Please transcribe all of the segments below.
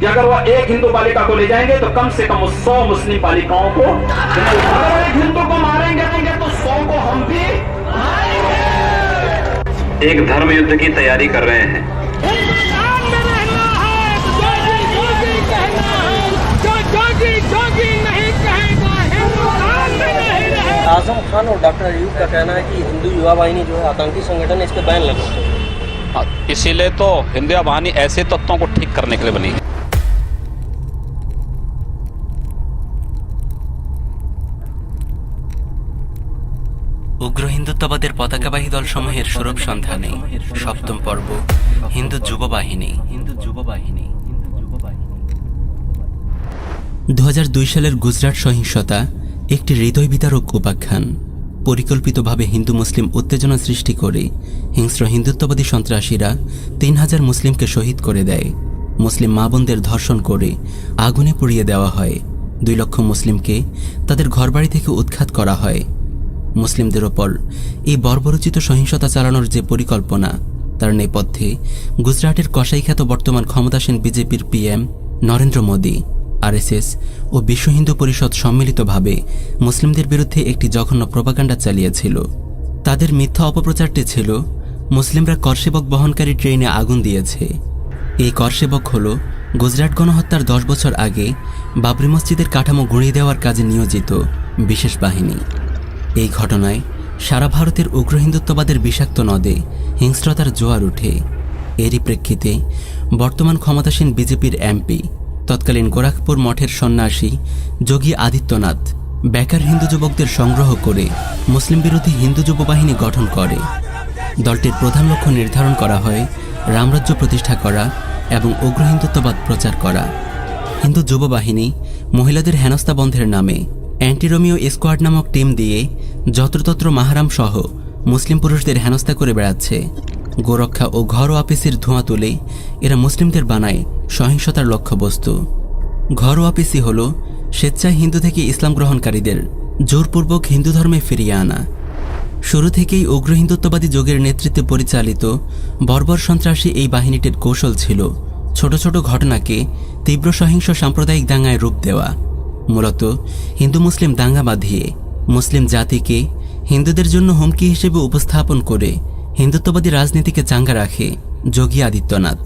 कि अगर वो एक हिंदू बालिका को ले जाएँगे तो कम से कम सौ मुस्लिम बालिकाओं को अगर एक हिंदू को मारेंगे रहेंगे तो सौ को हम भी एक धर्म युद्ध की तैयारी कर रहे हैं। है है आज़म खान और डॉक्टर अयूब का कहना है कि हिंदू युवा वाहिनी जो है आतंकी संगठन है इस पर बैन लगा हाँ, इसीलिए तो हिंदू वाहिनी ऐसे तत्वों को ठीक करने के लिए बनी है। উগ্র হিন্দুত্ববাদের পতাকাবাহী দলসমূহের স্বরূপ সন্ধানে সপ্তম পর্ব, হিন্দু যুব বাহিনী হিন্দু যুব বাহিনী দু সালের গুজরাট সহিংসতা একটি হৃদয় বিদারক উপাখ্যান। পরিকল্পিতভাবে হিন্দু মুসলিম উত্তেজনা সৃষ্টি করে হিংস্র হিন্দুত্ববাদী সন্ত্রাসীরা তিন হাজার মুসলিমকে শহীদ করে দেয়। মুসলিম মা বোনদের ধর্ষণ করে আগুনে পুড়িয়ে দেওয়া হয়। দুই লক্ষ মুসলিমকে তাদের ঘরবাড়ি থেকে উৎখাত করা হয়। মুসলিমদের ওপর এই বর্বরচিত সহিংসতা চালানোর যে পরিকল্পনা, তার নেপথ্যে গুজরাটের কসাইখ্যাত বর্তমান ক্ষমতাসীন বিজেপির পিএম নরেন্দ্র মোদী আরএসএস ও বিশ্ব হিন্দু পরিষদ সম্মিলিতভাবে মুসলিমদের বিরুদ্ধে একটি জঘন্য প্রপাগান্ডা চালিয়েছিল। তাদের মিথ্যা অপপ্রচারটি ছিল, মুসলিমরা করসেবক বহনকারী ট্রেনে আগুন দিয়েছে। এই করসেবক হল গুজরাট গণহত্যার দশ বছর আগে বাবরি মসজিদের কাঠামো গুঁড়িয়ে দেওয়ার কাজে নিয়োজিত বিশেষ বাহিনী। এই ঘটনায় সারা ভারতের উগ্র হিন্দুত্ববাদের বিষাক্ত নদে হিংস্রতার জোয়ার উঠে। এরই প্রেক্ষিতে বর্তমান ক্ষমতাসীন বিজেপির এমপি, তৎকালীন গোরাখপুর মঠের সন্ন্যাসী যোগী আদিত্যনাথ বেকার হিন্দু যুবকদের সংগ্রহ করে মুসলিম বিরোধী হিন্দু যুব বাহিনী গঠন করে। দলটির প্রধান লক্ষ্য নির্ধারণ করা হয় রামরাজ্য প্রতিষ্ঠা করা এবং উগ্র হিন্দুত্ববাদ প্রচার করা। হিন্দু যুব বাহিনী মহিলাদের হেনস্থা বন্ধের নামে অ্যান্টিরোমিও স্কোয়াড নামক টিম দিয়ে যত্রতত্র মাহারাম সহ মুসলিম পুরুষদের হেনস্থা করে বেড়াচ্ছে। গোরক্ষা ও ঘর আপিসির ধোঁয়া তুলে এরা মুসলিমদের বানায় সহিংসতার লক্ষ্যবস্তু। ঘর আপিসি হল স্বেচ্ছায় হিন্দু থেকে ইসলাম গ্রহণকারীদের জোরপূর্বক হিন্দু ধর্মে ফিরিয়ে আনা। শুরু থেকেই উগ্র হিন্দুত্ববাদী যোগের নেতৃত্বে পরিচালিত বর্বর সন্ত্রাসী এই বাহিনীটির কৌশল ছিল ছোট ছোট ঘটনাকে তীব্র সহিংস সাম্প্রদায়িক দাঙ্গায় রূপ দেওয়া। মূলত হিন্দু মুসলিম দাঙ্গা বাঁধিয়ে মুসলিম জাতিকে হিন্দুদের জন্য হুমকি হিসেবে উপস্থাপন করে হিন্দুত্ববাদী রাজনীতিকে চাঙ্গা রাখে যোগী আদিত্যনাথ।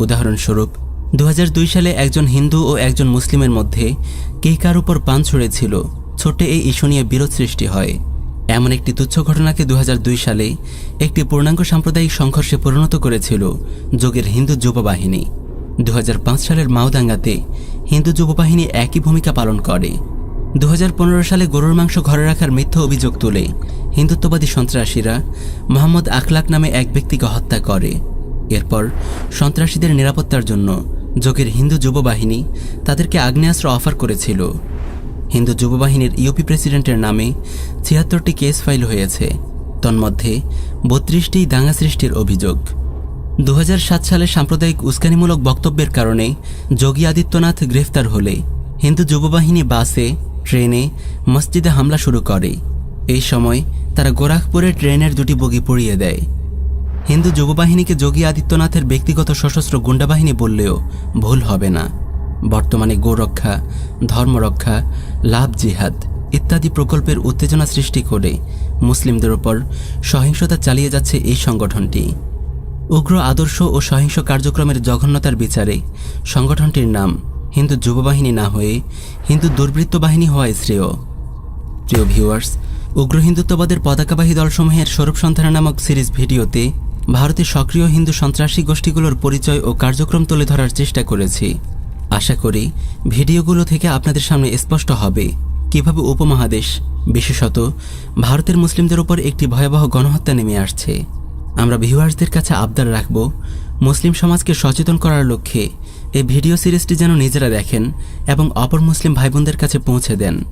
উদাহরণস্বরূপ দু সালে একজন হিন্দু ও একজন মুসলিমের মধ্যে কে কার উপর পান ছুঁড়েছিল ছোট্ট এই ইস্যু নিয়ে বিরোধ সৃষ্টি হয়। এমন একটি তুচ্ছ ঘটনাকে দু হাজার দুই সালে একটি পূর্ণাঙ্গ সাম্প্রদায়িক সংঘর্ষে পরিণত করেছিল যোগের হিন্দু যুব বাহিনী। দু সালের মাওদাঙ্গাতে হিন্দু যুব বাহিনী একই ভূমিকা পালন করে। দু হাজার পনেরো সালে গরুর মাংস ঘরে রাখার মিথ্যা অভিযোগ তুলে হিন্দুত্ববাদী সন্ত্রাসীরা মোহাম্মদ আখলাক নামে এক ব্যক্তিকে হত্যা করে। এরপর সন্ত্রাসীদের নিরাপত্তার জন্য যোগের হিন্দু যুব বাহিনী তাদেরকে আগ্নেয়াস্ত্র অফার করেছিল। হিন্দু যুব বাহিনীর ইউপি প্রেসিডেন্টের নামে ছিয়াত্তরটি কেস ফাইল হয়েছে। তন্মধ্যে বত্রিশটি দাঙ্গা সৃষ্টির অভিযোগ। দু হাজার সাত সালে সাম্প্রদায়িক উস্কানিমূলক বক্তব্যের কারণে যোগী আদিত্যনাথ গ্রেফতার হলে হিন্দু যুববাহিনী বাসে, ট্রেনে মসজিদে হামলা শুরু করে। এই সময় তারা গোরাখপুরে ট্রেনের দুটি বগি পুড়িয়ে দেয়। হিন্দু যুববাহিনীকে যোগী আদিত্যনাথের ব্যক্তিগত সশস্ত্র গুন্ডাবাহিনী বললেও ভুল হবে না। বর্তমানে গোরক্ষা, ধর্মরক্ষা, লাভ জিহাদ ইত্যাদি প্রকল্পের উত্তেজনা সৃষ্টি করে মুসলিমদের ওপর সহিংসতা চালিয়ে যাচ্ছে এই সংগঠনটি। উগ্র আদর্শ ও সহিংস কার্যক্রমের জঘন্যতার বিচারে সংগঠনটির নাম হিন্দু যুববাহিনী না হয়ে হিন্দু দুর্বৃত্ত বাহিনী হওয়ায় শ্রেয়। প্রিয় ভিউয়ার্স, উগ্র হিন্দুত্ববাদের পতাকাবাহী দলসমূহের স্বরূপ সন্ধানা নামক সিরিজ ভিডিওতে ভারতের সক্রিয় হিন্দু সন্ত্রাসী গোষ্ঠীগুলোর পরিচয় ও কার্যক্রম তুলে ধরার চেষ্টা করেছি। আশা করি ভিডিওগুলো থেকে আপনাদের সামনে স্পষ্ট হবে কীভাবে উপমহাদেশ, বিশেষত ভারতের মুসলিমদের উপর একটি ভয়াবহ গণহত্যা নেমে আসছে। আমরা ভিউয়ার্সদের কাছে আবদার রাখব, মুসলিম সমাজকে সচেতন করার লক্ষ্যে এই ভিডিও সিরিজটি যেন নিজেরা দেখেন এবং অপর মুসলিম ভাই বোনদের কাছে পৌঁছে দেন।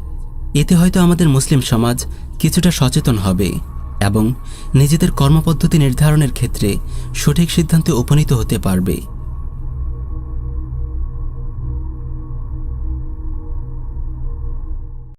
এতে হয়তো আমাদের মুসলিম সমাজ কিছুটা সচেতন হবে এবং নিজেদের কর্মপদ্ধতি নির্ধারণের ক্ষেত্রে সঠিক সিদ্ধান্তে উপনীত হতে পারবে।